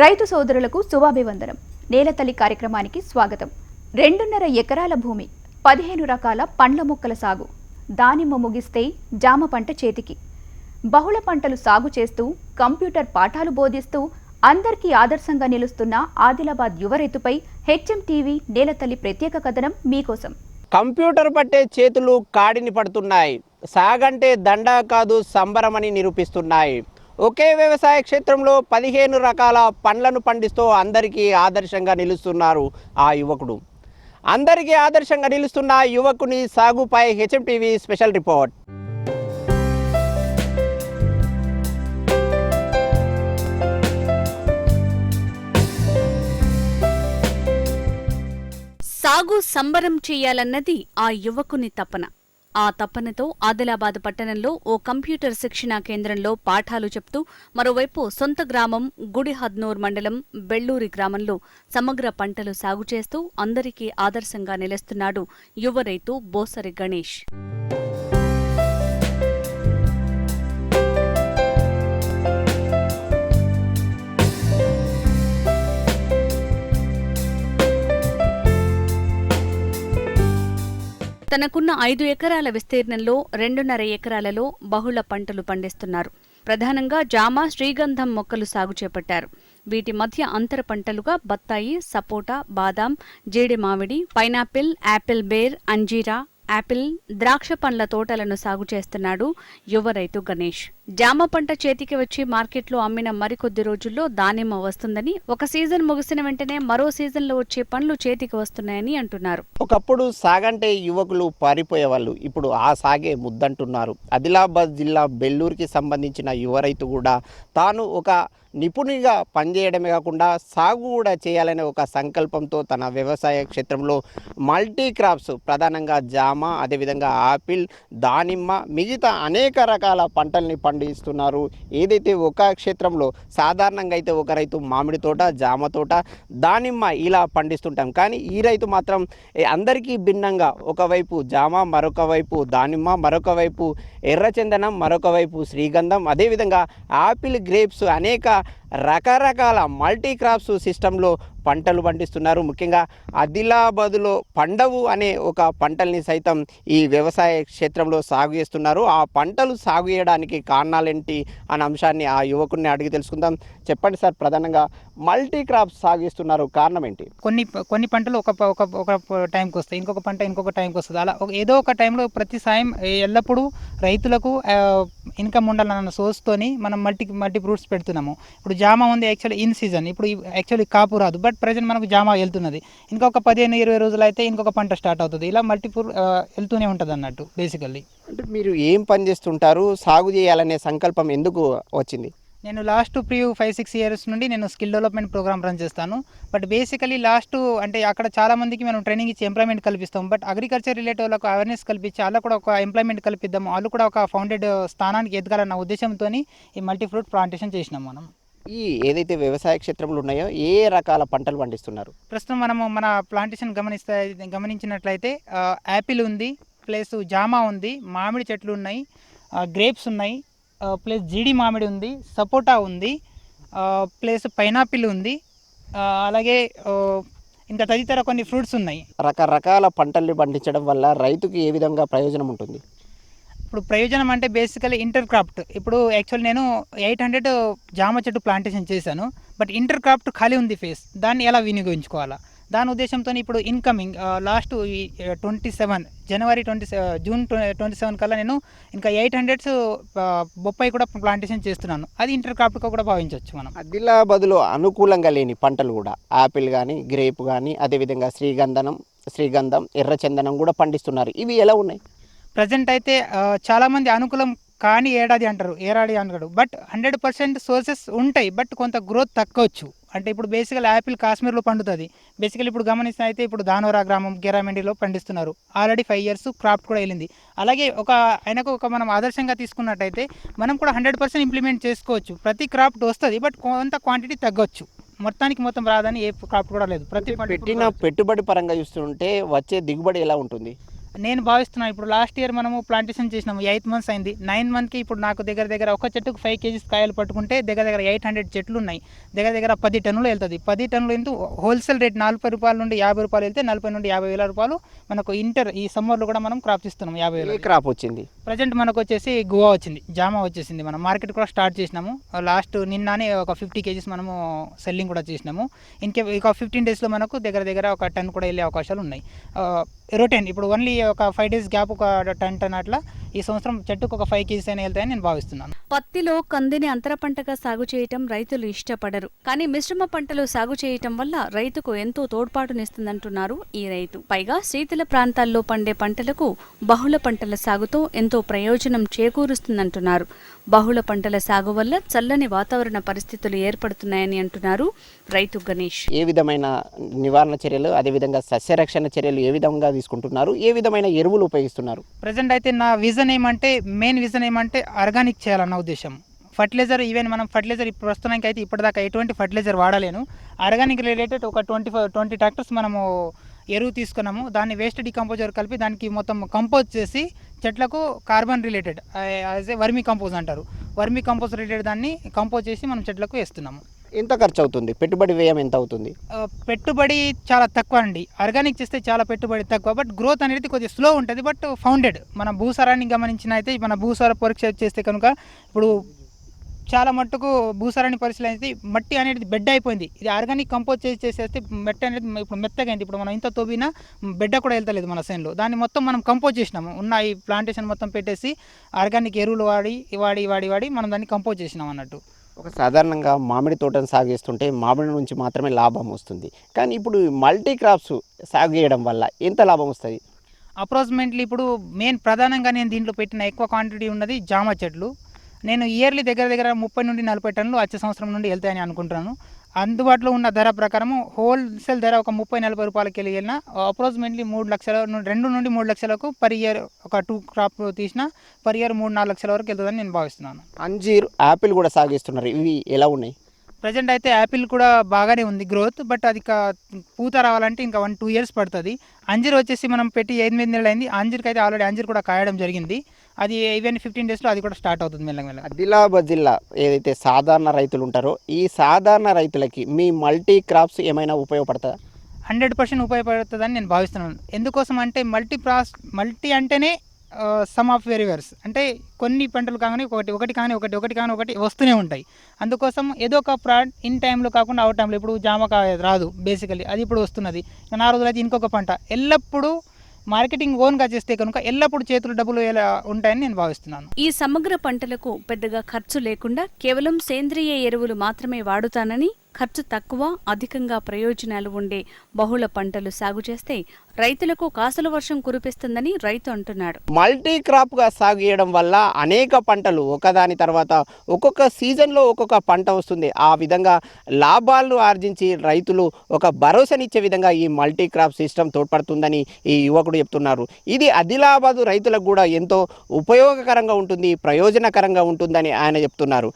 రైతు సోదరులకు శుభాభివందనం. నేలతల్లి కార్యక్రమానికి స్వాగతం. రెండున్నర ఎకరాల భూమి పదిహేను రకాల పండ్ల మొక్కల సాగు. దానిమ్మ ముగిస్తే జామ పంట చేతికి. బహుళ పంటలు సాగు చేస్తూ కంప్యూటర్ పాఠాలు బోధిస్తూ అందరికీ ఆదర్శంగా నిలుస్తున్న ఆదిలాబాద్ యువ రైతుపై హెచ్ఎం టీవీ నేలతల్లి ప్రత్యేక కథనం మీకోసం. కంప్యూటర్ పట్టే చేతులు కాడిని పడుతున్నాయి. సాగంటే దండ కాదు సంబరమని నిరూపిస్తున్నాయి. ఒకే వ్యవసాయ క్షేత్రంలో పదిహేను రకాల పండ్లను పండిస్తూ అందరికీ ఆదర్శంగా నిలుస్తున్నారు ఆ యువకుడు. అందరికీ ఆదర్శంగా నిలుస్తున్న యువకుని సాగుపై హెచ్ఎం టీవీ స్పెషల్ రిపోర్ట్. సాగు సంబరం చేయాలన్నది ఆ యువకుని తపన. ఆ తపనతో ఆదిలాబాద్ పట్టణంలో ఓ కంప్యూటర్ శిక్షణా కేంద్రంలో పాఠాలు చెప్తూ మరోవైపు సొంత గ్రామం గుడిహద్నూర్ మండలం బెళ్ళూరి గ్రామంలో సమగ్ర పంటలు సాగు చేస్తూ అందరికీ ఆదర్శంగా నిలుస్తున్నాడు యువ రైతు బోసరి గణేష్. తనకున్న ఐదు ఎకరాల విస్తీర్ణంలో రెండున్నర ఎకరాలలో బహుళ పంటలు పండిస్తున్నారు. ప్రధానంగా జామ శ్రీగంధం మొక్కలు సాగు చేపట్టారు. వీటి మధ్య అంతర పంటలుగా బత్తాయి సపోటా బాదాం జీడి మామిడి పైనాపిల్ యాపిల్ బేర్ అంజీరా యాపిల్ ద్రాక్ష పండ్ల తోటలను సాగు చేస్తున్నాడు యువ రైతు గణేష్. జామ పంట చేతికి వచ్చి మార్కెట్లో అమ్మిన మరికొద్ది రోజుల్లో దానిమ్మ వస్తుందని ఒక సీజన్ ముగిసిన వెంటనే మరో సీజన్లో వచ్చే పండ్లు చేతికి వస్తున్నాయని అంటున్నారు. ఒకప్పుడు సాగంటే యువకులు పారిపోయేవాళ్ళు ఇప్పుడు ఆ సాగే ముద్దంటున్నారు. ఆదిలాబాద్ జిల్లా బెల్లూరుకి సంబంధించిన యువ రైతు కూడా తాను ఒక నిపుణుడిగా పనిచేయడమే కాకుండా సాగు కూడా చేయాలనే ఒక సంకల్పంతో తన వ్యవసాయ క్షేత్రంలో మల్టీ క్రాప్స్ ప్రధానంగా జామ అదేవిధంగా ఆపిల్ దానిమ్మ మిగతా అనేక రకాల పంటల్ని పండిస్తున్నారు. ఏదైతే ఒక క్షేత్రంలో సాధారణంగా అయితే ఒక రైతు మామిడి తోట జామ తోట దానిమ్మ ఇలా పండిస్తుంటాం. కానీ ఈ రైతు మాత్రం అందరికీ భిన్నంగా ఒకవైపు జామ మరొక వైపు దానిమ్మ మరొక వైపు ఎర్రచందనం మరొక వైపు శ్రీగంధం అదేవిధంగా ఆపిల్ గ్రేప్స్ అనేక రకరకాల మల్టీ క్రాప్స్ సిస్టంలో పంటలు పండిస్తున్నారు. ముఖ్యంగా ఆదిలాబాదులో పండవు అనే ఒక పంటల్ని సైతం ఈ వ్యవసాయ క్షేత్రంలో సాగు చేస్తున్నారు. ఆ పంటలు సాగు చేయడానికి కారణాలేంటి అనే అంశాన్ని ఆ యువకుడిని అడిగి తెలుసుకుందాం. చెప్పండి సార్ ప్రధానంగా మల్టీ క్రాప్స్ సాగు చేస్తున్నారు కారణం ఏంటి కొన్ని కొన్ని పంటలు ఒక ఒక ఒక టైంకి వస్తాయి. ఇంకొక పంట ఇంకొక టైంకి వస్తుంది. అలా ఏదో ఒక టైంలో ప్రతి సాయం ఎల్లప్పుడూ రైతులకు ఇన్కమ్ ఉండాలన్న సోర్స్తోని మనం మల్టీ మల్టీ ఫ్రూట్స్ పెడుతున్నాము. ఇప్పుడు జామ ఉంది యాక్చువల్లీ ఇన్ సీజన్ ఇప్పుడు యాక్చువల్లీ కాపు రాదు. బట్ ప్రజెంట్ మనకు జామ వెళ్తున్నది. ఇంకొక పదిహేను ఇరవై రోజులు అయితే ఇంకొక పంట స్టార్ట్ అవుతుంది. ఇలా మల్టీ ఫ్రూట్ వెళ్తూనే ఉంటుంది అన్నట్టు బేసికల్లీ అంటే మీరు ఏం పని చేస్తుంటారు? సాగు చేయాలనే సంకల్పం ఎందుకు వచ్చింది? నేను లాస్ట్ ప్రియూ ఫైవ్ సిక్స్ ఇయర్స్ నుండి నేను స్కిల్ డెవలప్మెంట్ ప్రోగ్రామ్ రన్ చేస్తాను. బట్ బేసికలీ లాస్ట్ అంటే అక్కడ చాలా మందికి మనం ట్రైనింగ్ ఇచ్చి ఎంప్లాయ్మెంట్ కల్పిస్తాం. బట్ అగ్రికల్చర్ రిలేటెడ్ వాళ్ళకు అవేర్నెస్ కల్పించి వాళ్ళు కూడా ఒక ఎంప్లాయ్మెంట్ కల్పిద్దాం వాళ్ళు కూడా ఒక ఫౌండెడ్ స్థానానికి ఎదగాలన్న ఉద్దేశంతో ఈ మల్టీ ఫ్రూట్ ప్లాంటేషన్ చేసినాం మనం. ఈ ఏదైతే వ్యవసాయ క్షేత్రంలో ఉన్నాయో ఏ రకాల పంటలు పండిస్తున్నారు? ప్రస్తుతం మనము మన ప్లాంటేషన్ గమనిస్తే గమనించినట్లయితే యాపిల్ ఉంది ప్లస్ జామ ఉంది మామిడి చెట్లు ఉన్నాయి గ్రేప్స్ ఉన్నాయి ప్లస్ జీడి మామిడి ఉంది సపోటా ఉంది ప్లస్ పైనాపిల్ ఉంది అలాగే ఇంకా తదితర కొన్ని ఫ్రూట్స్ ఉన్నాయి. రకరకాల పంటల్ని పండించడం వల్ల రైతుకి ఏ విధంగా ప్రయోజనం ఉంటుంది? ఇప్పుడు ప్రయోజనం అంటే బేసికలీ ఇంటర్ క్రాఫ్ట్ ఇప్పుడు యాక్చువల్ నేను ఎయిట్ హండ్రెడ్ జామ చెట్టు ప్లాంటేషన్ చేశాను. బట్ ఇంటర్ క్రాఫ్ట్ ఖాళీ ఉంది ఫేస్ దాన్ని ఎలా వినియోగించుకోవాలా? దాని ఉద్దేశంతో ఇప్పుడు ఇన్కమింగ్ లాస్ట్ ట్వంటీ సెవెన్ జనవరి ట్వంటీ జూన్ ట్వంటీ సెవెన్ కల్లా నేను ఇంకా ఎయిట్ హండ్రెడ్స్ బొప్పాయి కూడా ప్లాంటేషన్ చేస్తున్నాను. అది ఇంటర్ క్రాఫ్ట్గా కూడా భావించవచ్చు మనం. ఆదిలాబాద్లో అనుకూలంగా లేని పంటలు కూడా ఆపిల్ కానీ గ్రేప్ కానీ అదేవిధంగా శ్రీగంధనం శ్రీగంధం ఎర్రచందనం కూడా పండిస్తున్నారు. ఇవి ఎలా ఉన్నాయి? ప్రజెంట్ అయితే చాలామంది అనుకూలం కాని ఏడాది అంటారు ఏడాది అంటారు బట్ హండ్రెడ్ పర్సెంట్ సోర్సెస్ ఉంటాయి బట్ కొంత గ్రోత్ తగ్గవచ్చు అంటే ఇప్పుడు బేసికల్ యాపిల్ కాశ్మీర్లో పండుతుంది. బేసికల్ ఇప్పుడు గమనిస్తే అయితే ఇప్పుడు దానోరా గ్రామం గెరామెండిలో పండిస్తున్నారు. ఆల్రెడీ ఫైవ్ ఇయర్స్ క్రాఫ్ట్ కూడా వెళ్ళింది. అలాగే ఒక ఆయనకు ఒక మనం ఆదర్శంగా తీసుకున్నట్టయితే మనం కూడా హండ్రెడ్ పర్సెంట్ ఇంప్లిమెంట్ చేసుకోవచ్చు. ప్రతి క్రాఫ్ట్ వస్తుంది బట్ కొంత క్వాంటిటీ తగ్గొచ్చు. మొత్తానికి మొత్తం రాదని ఏ క్రాఫ్ట్ కూడా లేదు. ప్రతి పెట్టిన పెట్టుబడి పరంగా చూస్తుంటే వచ్చే దిగుబడి ఎలా ఉంటుంది? నేను భావిస్తున్నాను ఇప్పుడు లాస్ట్ ఇయర్ మనము ప్లాంటేషన్ చేసినాము ఎయిట్ మంత్స్ అయింది. నైన్ మంత్కి ఇప్పుడు నాకు దగ్గర దగ్గర ఒక చెట్టుకు ఫైవ్ కేజీస్ కాయలు పట్టుకుంటే దగ్గర దగ్గర ఎయిట్ హండ్రెడ్ చెట్లు ఉన్నాయి. దగ్గర దగ్గర పది టన్నులు వెళ్తుంది. పది టన్నులు ఎంతో హోల్సేల్ రేట్ నలభై రూపాయల నుండి యాభై రూపాయలు వెళ్తే నలభై నుండి యాభై వేల రూపాయలు మనకు ఇంటర్ ఈ సమ్మర్లో కూడా మనం క్రాప్ ఇస్తున్నాం యాభై వేల క్రాప్ వచ్చింది? ప్రజెంట్ మనకు వచ్చేసి గువా వచ్చింది జామా వచ్చేసింది మనం. మార్కెట్ కూడా స్టార్ట్ చేసినాము. లాస్ట్ నిన్ననే ఒక ఫిఫ్టీ కేజీస్ మనము సెల్లింగ్ కూడా చేసినాము. ఇంకే ఇక ఫిఫ్టీన్ డేస్లో మనకు దగ్గర దగ్గర ఒక టన్ కూడా వెళ్ళే అవకాశాలు ఉన్నాయి. రొటీన్ ఇప్పుడు ఓన్లీ ఒక ఫైవ్ డేస్ గ్యాప్ ఒక టెన్ టన్ అట్లా ఈ సంవత్సరం చెట్టుకు ఒక ఫైవ్ కేజీస్ అయినా వెళ్తాయని నేను భావిస్తున్నాను. పత్తిలో కందిని అంతర పంటగా సాగు చేయటం రైతులు ఇష్టపడరు. కానీ మిశ్రమ పంటలు సాగు చేయటం వల్ల రైతుకు ఎంతో తోడ్పాటునిస్తుందంటున్నారు ఈ రైతు. పైగా శీతల ప్రాంతాల్లో పండే పంటలకు బహుళ పంటల సాగుతో ఎంతో ప్రయోజనం చేకూరుస్తుందంటున్నారు. బహుళ పంటల సాగు వల్ల చల్లని వాతావరణ పరిస్థితులు ఏర్పడుతున్నాయని అంటున్నారు రైతు గణేష్. ఏ విధమైన నివారణ చర్యలు అదేవిధంగా సస్యరక్షణ చర్యలు ఏ విధంగా తీసుకుంటున్నారు ఏ విధమైన ఎరువులు ఉపయోగిస్తున్నారు? ప్రజెంట్ అయితే నా విజన్ ఏమంటే మెయిన్ విజన్ ఏమంటే ఆర్గానిక్ చేయాలన్న ఉద్దేశం. ఫర్టిలైజర్ ఈవెన్ మనం ఫర్టిలైజర్ ఇప్పుడు ప్రస్తుతానికి అయితే ఇప్పటిదాకా ఎటువంటి ఫర్టిలైజర్ వాడలేను. ఆర్గానిక్ రిలేటెడ్ ఒక ట్వంటీ ఫైవ్ ట్వంటీ ట్రాక్టర్స్ మనము ఎరువు తీసుకున్నాము. దాన్ని వేస్ట్ డికంపోజర్ కలిపి దానికి మొత్తం కంపోజ్ చేసి చెట్లకు carbon related as a vermi compose అంటారు. వర్మీ కంపోజ్ రిలేటెడ్ దాన్ని కంపోజ్ చేసి మనం చెట్లకు వేస్తున్నాము. ఎంత ఖర్చు అవుతుంది? పెట్టుబడి వ్యయం ఎంత అవుతుంది? పెట్టుబడి చాలా తక్కువ అండి. ఆర్గానిక్ చేస్తే చాలా పెట్టుబడి తక్కువ బట్ గ్రోత్ అనేది కొద్దిగా స్లో ఉంటుంది బట్ ఫౌండెడ్ మన భూసారాన్ని గమనించిన అయితే మన భూసార పరీక్ష చేస్తే కనుక ఇప్పుడు చాలా మట్టుకు భూసారాన్ని పరిశీలిస్తే మట్టి అనేది బెడ్ అయిపోయింది. ఇది ఆర్గానిక్ కంపోజ్ చేసి చేసేస్తే మట్టి అనేది ఇప్పుడు మెత్తగా అయింది. ఇప్పుడు మనం ఇంత తోబినా బెడ్డ కూడా వెళ్తలేదు మన సేన్లో. దాన్ని మొత్తం మనం కంపోజ్ చేసినాము. ఉన్న ఈ ప్లాంటేషన్ మొత్తం పెట్టేసి ఆర్గానిక్ ఎరువులు వాడి వాడి వాడి వాడి మనం దాన్ని కంపోజ్ చేసినాం అన్నట్టు. ఒక సాధారణంగా మామిడి తోటను సాగు చేస్తుంటే మామిడి నుంచి మాత్రమే లాభం వస్తుంది. కానీ ఇప్పుడు మల్టీ క్రాప్స్ సాగు చేయడం వల్ల ఎంత లాభం వస్తుంది? అప్రాక్సిమేట్లీ ఇప్పుడు మెయిన్ ప్రధానంగా నేను దీంట్లో పెట్టిన ఎక్కువ క్వాంటిటీ ఉన్నది జామ చెట్లు. నేను ఇయర్లీ దగ్గర దగ్గర ముప్పై నుండి నలభై టన్నులు వచ్చే సంవత్సరం నుండి వెళ్తాయని అనుకుంటున్నాను. అందుబాటులో ఉన్న ధర ప్రకారము హోల్సేల్ ధర ఒక ముప్పై నలభై రూపాయలకి వెళ్ళిన అప్రాక్సిమేట్లీ మూడు లక్షల రెండు నుండి మూడు లక్షలకు పర్ ఇయర్ ఒక టూ క్రాప్ తీసిన పర్ ఇయర్ మూడు నాలుగు లక్షల వరకు వెళ్తుందని నేను భావిస్తున్నాను. అంజీర్ యాపిల్ కూడా సాగు చేస్తున్నారు ఇవి ఎలా ఉన్నాయి? ప్రజెంట్ అయితే యాపిల్ కూడా బాగానే ఉంది గ్రోత్ బట్ అది పూత రావాలంటే ఇంకా వన్ టూ ఇయర్స్ పడుతుంది. అంజీర్ వచ్చేసి మనం పెట్టి ఎనిమిది నెలలు అయింది అంజీర్కి అయితే ఆల్రెడీ అంజీర్ కూడా కాయడం జరిగింది. అది ఈవెన్ ఫిఫ్టీన్ డేస్లో అది కూడా స్టార్ట్ అవుతుంది మెల్లగా ఆదిలాబాద్ జిల్లా ఏదైతే సాధారణ రైతులు ఉంటారో ఈ సాధారణ రైతులకి మీ మల్టీ క్రాప్స్ ఏమైనా ఉపయోగపడతాయా? హండ్రెడ్ పర్సెంట్ ఉపయోగపడుతుందని నేను భావిస్తున్నాను. ఎందుకోసం అంటే మల్టీ ప్రాస్ మల్టీ అంటేనే సమ్ ఆఫ్ వెరివర్స్. అంటే కొన్ని పంటలు కాగానే ఒకటి ఒకటి కానీ ఒకటి ఒకటి కానీ ఒకటి వస్తూనే ఉంటాయి. అందుకోసం ఏదో ఒక ప్రాడ్ ఇన్ టైంలో కాకుండా అవుట్ టైంలో ఇప్పుడు జామకాయ రాదు బేసికలీ అది ఇప్పుడు వస్తున్నది. నా రోజులు అయితే ఇంకొక పంట. ఎల్లప్పుడూ మార్కెటింగ్ ఓన్గా చేస్తే కనుక ఎల్లప్పుడూ చేతులు డబ్బులు ఎలా ఉంటాయని నేను భావిస్తున్నాను. ఈ సమగ్ర పంటలకు పెద్దగా ఖర్చు లేకుండా కేవలం సేంద్రియ ఎరువులు మాత్రమే వాడుతానని ఖర్చు తక్కువ అధికంగా ప్రయోజనాలు ఉండే బహుళ పంటలు సాగు చేస్తే రైతులకు కాసుల వర్షం కురిపిస్తుందని రైతు అంటున్నాడు. మల్టీ క్రాప్గా సాగు చేయడం వల్ల అనేక పంటలు ఒకదాని తర్వాత ఒక్కొక్క సీజన్లో ఒక్కొక్క పంట వస్తుంది. ఆ విధంగా లాభాలను ఆర్జించి రైతులు ఒక భరోసానిచ్చే విధంగా ఈ మల్టీ క్రాప్ సిస్టమ్ తోడ్పడుతుందని ఈ యువకుడు చెప్తున్నారు. ఇది ఆదిలాబాదు రైతులకు కూడా ఎంతో ఉపయోగకరంగా ఉంటుంది ప్రయోజనకరంగా ఉంటుందని ఆయన చెప్తున్నారు.